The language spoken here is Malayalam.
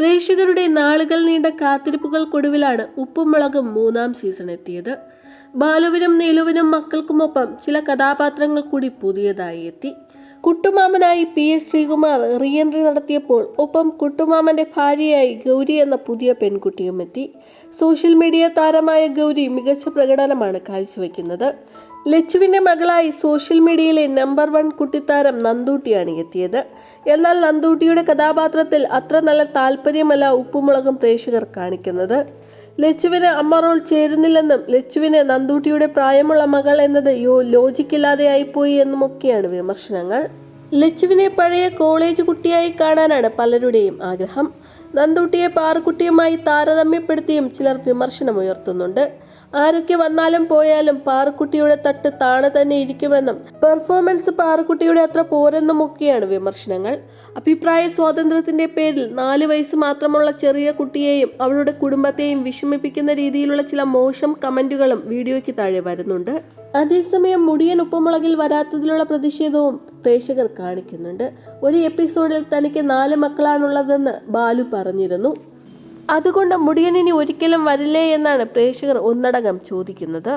പ്രേക്ഷകരുടെ നാളുകൾ നീണ്ട കാത്തിരിപ്പുകൾക്കൊടുവിലാണ് ഉപ്പും മുളകും മൂന്നാം സീസൺ എത്തിയത്. ബാലുവിനും നീലുവിനും മക്കൾക്കുമൊപ്പം ചില കഥാപാത്രങ്ങൾ കൂടി പുതിയതായി എത്തി. കുട്ടുമാമനായി P S Sreekumar reentry നടത്തിയപ്പോൾ ഒപ്പം കുട്ടുമാമന്റെ ഭാര്യയായി ഗൗരി എന്ന പുതിയ പെൺകുട്ടിയും എത്തി. സോഷ്യൽ മീഡിയ താരമായ ഗൗരി മികച്ച പ്രകടനമാണ് കാഴ്ചവെക്കുന്നത്. ലച്ചുവിന്റെ മകളായി സോഷ്യൽ മീഡിയയിലെ നമ്പർ വൺ കുട്ടിത്താരം നന്ദൂട്ടിയാണ് എത്തിയത്. എന്നാൽ നന്ദൂട്ടിയുടെ കഥാപാത്രത്തിൽ അത്ര നല്ല താല്പര്യമല്ല ഉപ്പുമുളകും പ്രേക്ഷകർ കാണിക്കുന്നത്. ലച്ചുവിന് അമ്മ റോൾ ചേരുന്നില്ലെന്നും ലച്ചുവിന് നന്ദൂട്ടിയുടെ പ്രായമുള്ള മകൾ എന്നത് യോ ലോജിക്കില്ലാതെയായിപ്പോയി എന്നുമൊക്കെയാണ് വിമർശനങ്ങൾ. ലച്ചുവിനെ പഴയ കോളേജ് കുട്ടിയായി കാണാനാണ് പലരുടെയും ആഗ്രഹം. നന്ദൂട്ടിയെ പാറുക്കുട്ടിയുമായി താരതമ്യപ്പെടുത്തിയും ചിലർ വിമർശനമുയർത്തുന്നുണ്ട്. ആരൊക്കെ വന്നാലും പോയാലും പാറുക്കുട്ടിയുടെ തട്ട് താണെ തന്നെ ഇരിക്കുമെന്നും പെർഫോമൻസ് പാറുക്കുട്ടിയുടെ അത്ര പോരെന്നുമൊക്കെയാണ് വിമർശനങ്ങൾ. അഭിപ്രായ സ്വാതന്ത്ര്യത്തിന്റെ പേരിൽ നാല് വയസ്സ് മാത്രമുള്ള ചെറിയ കുട്ടിയെയും അവളുടെ കുടുംബത്തെയും വിഷമിപ്പിക്കുന്ന രീതിയിലുള്ള ചില മോശം കമന്റുകളും വീഡിയോയ്ക്ക് താഴെ വരുന്നുണ്ട്. അതേസമയം മുടിയൻ ഉപ്പുമുളകിൽ വരാത്തതിലുള്ള പ്രതിഷേധവും പ്രേക്ഷകർ കാണിക്കുന്നുണ്ട്. ഒരു എപ്പിസോഡിൽ തനിക്ക് നാല് മക്കളാണുള്ളതെന്ന് ബാലു പറഞ്ഞിരുന്നു. അതുകൊണ്ട് മുടിയൻ ഇനി ഒരിക്കലും വരില്ലേ എന്നാണ് പ്രേക്ഷകർ ഒന്നടങ്കം ചോദിക്കുന്നത്.